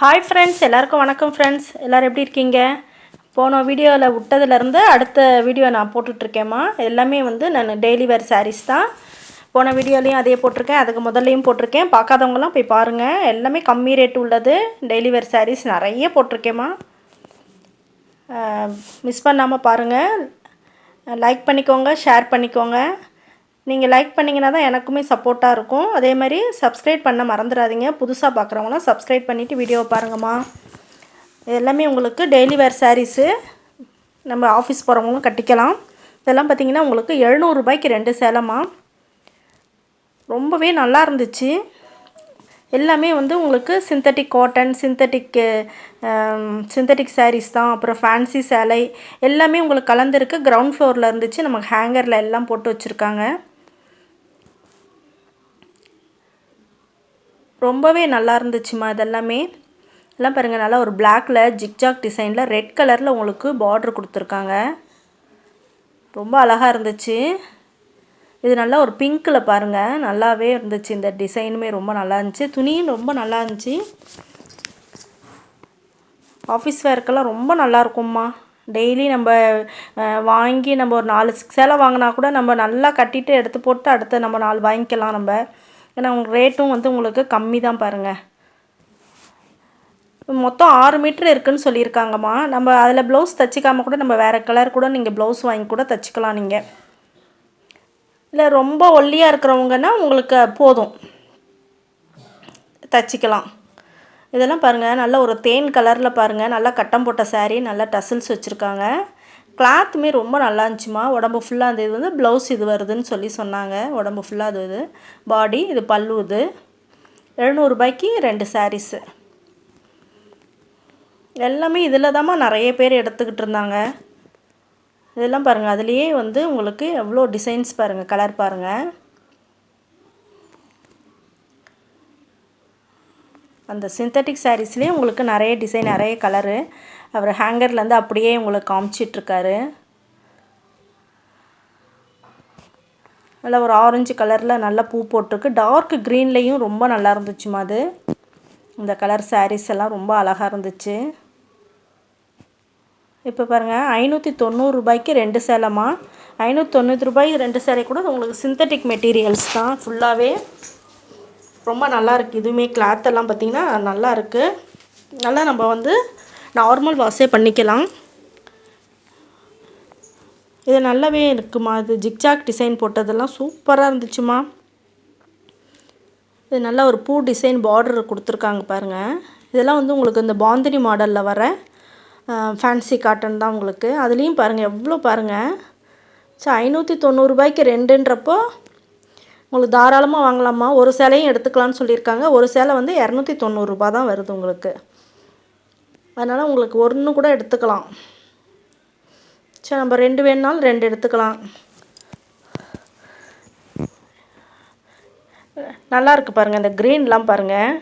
Hi friends எல்லாருக்கும் வணக்கம் friends எல்லோரும் எப்படி இருக்கீங்க? போன வீடியோவில் விட்டதுலேருந்து அடுத்த வீடியோ நான் போட்டுட்ருக்கேம்மா. எல்லாமே வந்து நான் டெய்லி வேர் சாரீஸ் தான். போன வீடியோலையும் அதே போட்டிருக்கேன். அதுக்கு முதல்லையும் போட்டிருக்கேன். பார்க்காதவங்களாம் போய் பாருங்கள் எல்லாமே கம்மி ரேட் உள்ளது. டெய்லி வேர் சாரீஸ் நிறைய போட்டிருக்கேம்மா. மிஸ் பண்ணாமல் பாருங்கள் லைக் பண்ணிக்கோங்க ஷேர் பண்ணிக்கோங்க. நீங்கள் லைக் பண்ணிங்கன்னா தான் எனக்குமே சப்போர்ட்டாக இருக்கும். அதே மாதிரி சப்ஸ்கிரைப் பண்ண மறந்துடாதீங்க. புதுசாக பார்க்குறவங்களாம் சப்ஸ்கிரைப் பண்ணிவிட்டு வீடியோவை பாருங்கம்மா. எல்லாமே உங்களுக்கு டெய்லி வேர் சாரீஸு நம்ம ஆஃபீஸ் போகிறவங்களும் கட்டிக்கலாம். இதெல்லாம் பார்த்திங்கன்னா உங்களுக்கு எழுநூறுபாய்க்கு ரெண்டு சேலமா ரொம்பவே நல்லா இருந்துச்சு. எல்லாமே வந்து உங்களுக்கு synthetic cotton synthetic synthetic sarees தான். அப்புறம் ஃபேன்சி சேலை எல்லாமே உங்களுக்கு கலந்துருக்கு. கிரவுண்ட் ஃப்ளோரில் இருந்துச்சு. நமக்கு ஹேங்கரில் எல்லாம் போட்டு வச்சுருக்காங்க. ரொம்பவே நல்லா இருந்துச்சுமா இதெல்லாமே. எல்லாம் பாருங்கள் நல்லா ஒரு பிளாக்ல ஜிக்ஜாக் டிசைனில் ரெட் கலரில் உங்களுக்கு பார்ட்ரு கொடுத்துருக்காங்க. ரொம்ப அழகாக இருந்துச்சு. இது நல்லா ஒரு பிங்க்கில் பாருங்கள் நல்லாவே இருந்துச்சு. இந்த டிசைனுமே ரொம்ப நல்லா இருந்துச்சு. துணியும் ரொம்ப நல்லா இருந்துச்சு. ஆஃபீஸ் வேர்க்கெல்லாம் ரொம்ப நல்லா இருக்கும்மா. டெய்லி நம்ம வாங்கி நம்ம ஒரு நாலு சேலை வாங்கினா கூட நம்ம நல்லா கட்டிட்டு எடுத்து போட்டு அடுத்து நம்ம நாலு வாங்கிக்கலாம் நம்ம. ஏன்னா உங்களுக்கு ரேட்டும் வந்து உங்களுக்கு கம்மி தான் பாருங்கள் மொத்தம் ஆறு மீட்ரு இருக்குன்னு சொல்லியிருக்காங்கம்மா. நம்ம அதில் ப்ளவுஸ் தச்சிக்காமல் கூட நம்ம வேறு கலர் கூட நீங்கள் ப்ளவுஸ் வாங்கி கூட தச்சுக்கலாம் நீங்கள் இல்லை ரொம்ப ஒல்லியாக இருக்கிறவங்கன்னா உங்களுக்கு போதும். தைச்சிக்கலாம். இதெல்லாம் பாருங்கள் நல்ல ஒரு தேன் கலரில் பாருங்கள் நல்லா கட்டம் போட்ட சாரீ நல்லா டசில்ஸ் வச்சுருக்காங்க. கிளாத்துமே ரொம்ப நல்லா இருந்துச்சுமா உடம்பு ஃபுல்லாக அந்த இது வந்து ப்ளவுஸ் இது வருதுன்னு சொல்லி சொன்னாங்க. உடம்பு ஃபுல்லாக அது இது. பாடி இது பல்லு இது. எழுநூறுபாய்க்கு ரெண்டு சாரீஸு எல்லாமே இதில் தாம்மா நிறைய பேர் எடுத்துக்கிட்டு இருந்தாங்க. இதெல்லாம் பாருங்கள் அதுலேயே வந்து உங்களுக்கு எவ்வளோ டிசைன்ஸ் பாருங்கள் கலர் பாருங்கள் அந்த சிந்தட்டிக் சாரீஸ்லேயே உங்களுக்கு நிறைய டிசைன் நிறைய கலரு அவர் ஹேங்கர்லேருந்து அப்படியே உங்களுக்கு காமிச்சிட்ருக்காரு. நல்லா ஒரு ஆரஞ்சு கலரில் நல்லா பூ போட்டிருக்கு. டார்க் க்ரீன்லேயும் ரொம்ப நல்லா இருந்துச்சுமா அது. இந்த கலர் சாரீஸ் எல்லாம் ரொம்ப அழகாக இருந்துச்சு. இப்போ பாருங்கள் ஐநூற்றி தொண்ணூறு ரூபாய்க்கு ரெண்டு சேலைமா ஐநூற்றி தொண்ணூற்றி ரூபாய்க்கு ரெண்டு சேலை கூட உங்களுக்கு சிந்தட்டிக் மெட்டீரியல்ஸ் தான். ஃபுல்லாகவே ரொம்ப நல்லாயிருக்கு இதுவுமே கிளாத்தெல்லாம் பார்த்திங்கன்னா நல்லா இருக்குது நல்லா நம்ம வந்து நார்மல் வாஷே பண்ணிக்கலாம். இது நல்லாவே இருக்குமா? இது ஜிக்ஜாக் டிசைன் போட்டதெல்லாம் சூப்பராக இருந்துச்சுமா? இது நல்லா ஒரு பூ டிசைன் பார்டர் கொடுத்துருக்காங்க பாருங்கள் இதெல்லாம் வந்து உங்களுக்கு இந்த பாந்தினி மாடலில் வர ஃபேன்சி காட்டன் தான் உங்களுக்கு. அதுலேயும் பாருங்கள் எவ்வளோ பாருங்கள் சரி ஐநூற்றி தொண்ணூறுரூபாய்க்கு ரெண்டுன்றப்போ உங்களுக்கு தாராளமாக வாங்கலாமா? ஒரு சேலையும் எடுத்துக்கலாம்னு சொல்லியிருக்காங்க. ஒரு சேலை வந்து இரநூத்தி தொண்ணூறுரூபா தான் வருது உங்களுக்கு. அதனால் உங்களுக்கு ஒன்று கூட எடுத்துக்கலாம். சரி நம்ம ரெண்டு வேணுனாலும் ரெண்டு எடுத்துக்கலாம். நல்லா இருக்கு பாருங்கள் இந்த க்ரீன்லாம் பாருங்கள்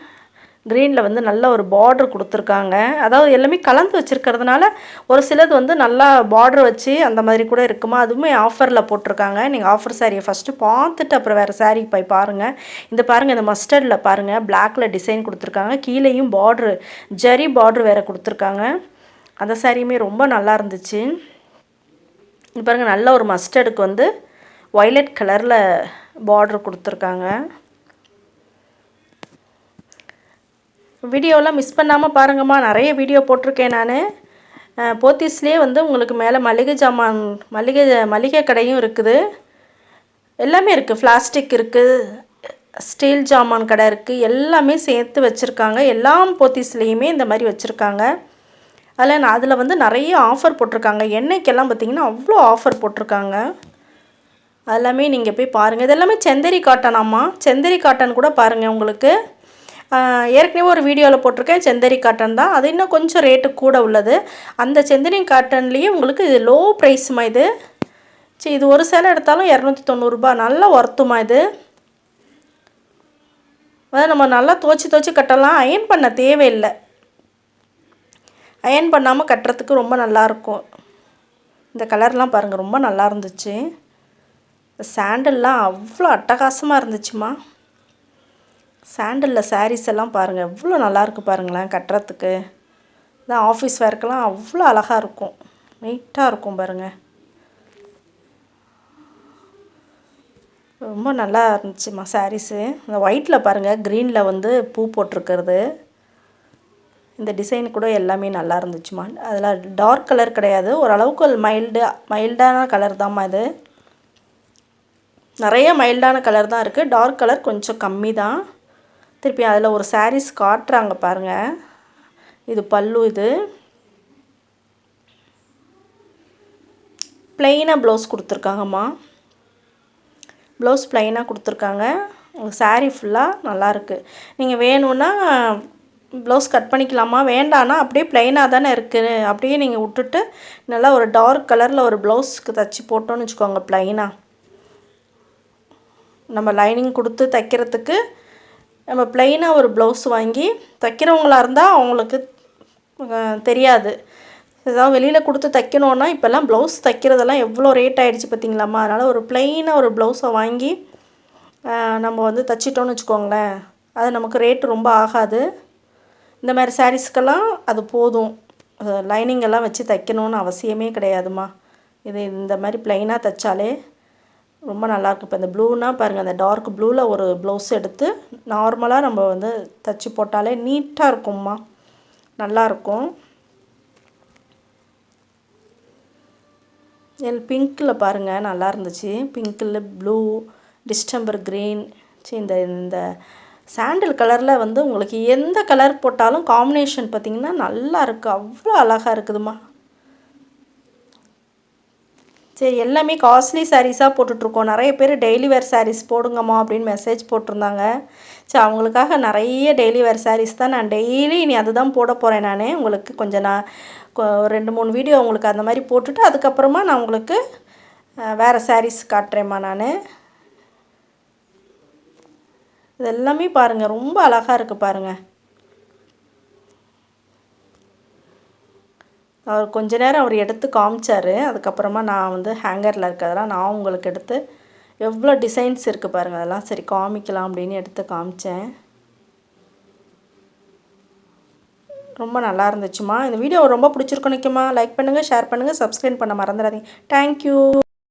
க்ரீனில் வந்து நல்ல ஒரு பார்டர் கொடுத்துருக்காங்க. அதாவது எல்லாமே கலந்து வச்சுருக்கிறதுனால ஒரு சிலது வந்து நல்லா பார்டர் வச்சு அந்த மாதிரி கூட இருக்குமா? அதுவுமே ஆஃபரில் போட்டிருக்காங்க. நீங்கள் ஆஃபர் சாரியை ஃபஸ்ட்டு பார்த்துட்டு அப்புறம் வேறு சாரீ போய் பாருங்கள் இந்த பாருங்கள் இந்த மஸ்டர்டில் பாருங்கள் பிளாக்கில் டிசைன் கொடுத்துருக்காங்க. கீழேயும் பார்ட்ரு ஜரி பார்ட்ரு வேறு கொடுத்துருக்காங்க. அந்த சாரியுமே ரொம்ப நல்லா இருந்துச்சு. இது பாருங்கள் நல்ல ஒரு மஸ்டர்டுக்கு வந்து ஒய்லட் கலரில் பார்டர் கொடுத்துருக்காங்க. வீடியோலாம் மிஸ் பண்ணாமல் பாருங்கம்மா. நிறைய வீடியோ போட்டிருக்கேன் நான். போத்தீஸ்லேயே வந்து உங்களுக்கு மேலே மளிகை ஜாமான் மளிகை மளிகை கடையும் இருக்குது. எல்லாமே இருக்குது பிளாஸ்டிக் இருக்குது ஸ்டீல் ஜாமான் கடை இருக்குது எல்லாமே சேர்த்து வச்சுருக்காங்க. எல்லா போத்தீஸ்லேயுமே இந்த மாதிரி வச்சுருக்காங்க. அதில் நான் அதில் வந்து நிறைய ஆஃபர் போட்டிருக்காங்க. எண்ணெய்க்கெல்லாம் பார்த்திங்கன்னா அவ்வளோ ஆஃபர் போட்டிருக்காங்க. அதெல்லாமே நீங்கள் போய் பாருங்கள் இதெல்லாமே செந்தரி காட்டனாம்மா செந்தரி காட்டன் கூட பாருங்கள் உங்களுக்கு. ஏற்கனவே ஒரு வீடியோவில் போட்டிருக்கேன் செந்தரி காட்டன் தான். அது இன்னும் கொஞ்சம் ரேட்டு கூட உள்ளது. அந்த செந்தரி காட்டன்லேயே உங்களுக்கு இது லோ ப்ரைஸுமா இது? சரி இது ஒரு சேலை எடுத்தாலும் இரநூத்தி தொண்ணூறுரூபா நல்லா ஒர்த்துமா இது? அதாவது நம்ம நல்லா துவச்சி துவச்சி கட்டலாம். அயன் பண்ண தேவையில்லை. அயன் பண்ணாமல் கட்டுறதுக்கு ரொம்ப நல்லாயிருக்கும் இந்த கலர்லாம் பாருங்கள் ரொம்ப நல்லா இருந்துச்சு. சாண்டல்லாம் அவ்வளோ அட்டகாசமாக இருந்துச்சுமா. சாண்டலில் சாரீஸ் எல்லாம் பாருங்கள் எவ்வளோ நல்லாயிருக்கு பாருங்களேன் கட்டுறதுக்கு. இதான் ஆஃபீஸ் வேர்க்கெல்லாம் அவ்வளோ அழகாக இருக்கும். நீட்டாக இருக்கும் பாருங்கள் ரொம்ப நல்லா இருந்துச்சுமா சாரீஸு இந்த ஒயிட்டில் பாருங்கள் க்ரீனில் வந்து பூ போட்டிருக்கிறது. இந்த டிசைன் கூட எல்லாமே நல்லா இருந்துச்சுமா அதில் டார்க் கலர் கிடையாது. ஓரளவுக்கு மைல்டு மைல்டான கலர் தான்மா இது. நிறைய மைல்டான கலர் தான் இருக்குது டார்க் கலர் கொஞ்சம் கம்மி தான் திருப்பி அதில் ஒரு சாரீஸ் காட்டுறாங்க பாருங்கள் இது பல்லு இது. ப்ளெயினாக ப்ளவுஸ் கொடுத்துருக்காங்கம்மா. ப்ளவுஸ் ப்ளைனாக கொடுத்துருக்காங்க. உங்கள் சாரீ ஃபுல்லாக நல்லாயிருக்கு நீங்கள் வேணும்னா ப்ளவுஸ் கட் பண்ணிக்கலாமா? வேண்டானா அப்படியே ப்ளைனாக தானே இருக்குது அப்படியே நீங்கள் விட்டுட்டு நல்லா ஒரு டார்க் கலரில் ஒரு ப்ளவுஸ்க்கு தச்சு போட்டோன்னு வச்சுக்கோங்க ப்ளைனாக நம்ம லைனிங் கொடுத்து தைக்கிறதுக்கு நம்ம ப்ளைனாக ஒரு ப்ளவுஸ் வாங்கி தைக்கிறவங்களா இருந்தால் அவங்களுக்கு தெரியாது. ஏதாவது வெளியில் கொடுத்து தைக்கணுன்னா இப்போல்லாம் ப்ளவுஸ் தைக்கிறதெல்லாம் எவ்வளோ ரேட் ஆகிடுச்சு பார்த்தீங்களாம்மா அதனால் ஒரு ப்ளைனாக ஒரு ப்ளவுஸை வாங்கி நம்ம வந்து தைச்சிட்டோன்னு வச்சுக்கோங்களேன். அது நமக்கு ரேட்டு ரொம்ப ஆகாது. இந்த மாதிரி சாரீஸ்க்கெல்லாம் அது போதும். லைனிங் எல்லாம் வச்சு தைக்கணும்னு அவசியமே கிடையாதுமா இது இந்த மாதிரி ப்ளைனாக தைச்சாலே ரொம்ப நல்லாயிருக்கும் இப்போ இந்த ப்ளூனா பாருங்கள் அந்த டார்க் ப்ளூவில் ஒரு ப்ளவுஸ் எடுத்து நார்மலாக நம்ம வந்து தச்சு போட்டாலே நீட்டாக இருக்கும்மா. நல்லாயிருக்கும் என் பிங்க்கில் பாருங்கள் நல்லா இருந்துச்சு. பிங்க்கில் ப்ளூ டிஸ்டம்பர் க்ரீன். சி இந்த இந்த சாண்டில் கலரில் வந்து உங்களுக்கு எந்த கலர் போட்டாலும் காம்பினேஷன் பார்த்திங்கன்னா நல்லா இருக்குது அவ்வளோ அழகாக இருக்குதுமா சரி எல்லாமே காஸ்ட்லி சாரீஸாக போட்டுட்ருக்கோம். நிறைய பேர் டெய்லி வேர் சாரீஸ் போடுங்கம்மா அப்படின்னு மெசேஜ் போட்டிருந்தாங்க. சரி அவங்களுக்காக நிறைய டெய்லி வேர் சாரீஸ் தான் நான் டெய்லி இனி அதுதான் போட போகிறேன் நான். உங்களுக்கு கொஞ்சம் நான் ஒரு ரெண்டு மூணு வீடியோ உங்களுக்கு அந்த மாதிரி போட்டுட்டு அதுக்கப்புறமா நான் உங்களுக்கு வேறு சாரீஸ் காட்டுறேம்மா நான். இது எல்லாமே பாருங்கள் ரொம்ப அழகாக இருக்குது பாருங்கள் அவர் கொஞ்ச நேரம் அவர் எடுத்து காமிச்சார். அதுக்கப்புறமா நான் வந்து ஹேங்கரில் இருக்கிறதெல்லாம் நான் உங்களுக்கு எடுத்து எவ்வளோ டிசைன்ஸ் இருக்குது பாருங்கள் அதெல்லாம் சரி காமிக்கலாம் அப்படின்னு எடுத்து காமிச்சேன். ரொம்ப நல்லா இருந்துச்சுமா இந்த வீடியோ ரொம்ப பிடிச்சிருக்கோம் நிற்குமா லைக் பண்ணுங்கள் ஷேர் பண்ணுங்கள் சப்ஸ்கிரைப் பண்ண மறந்துடாதீங்க. Thank you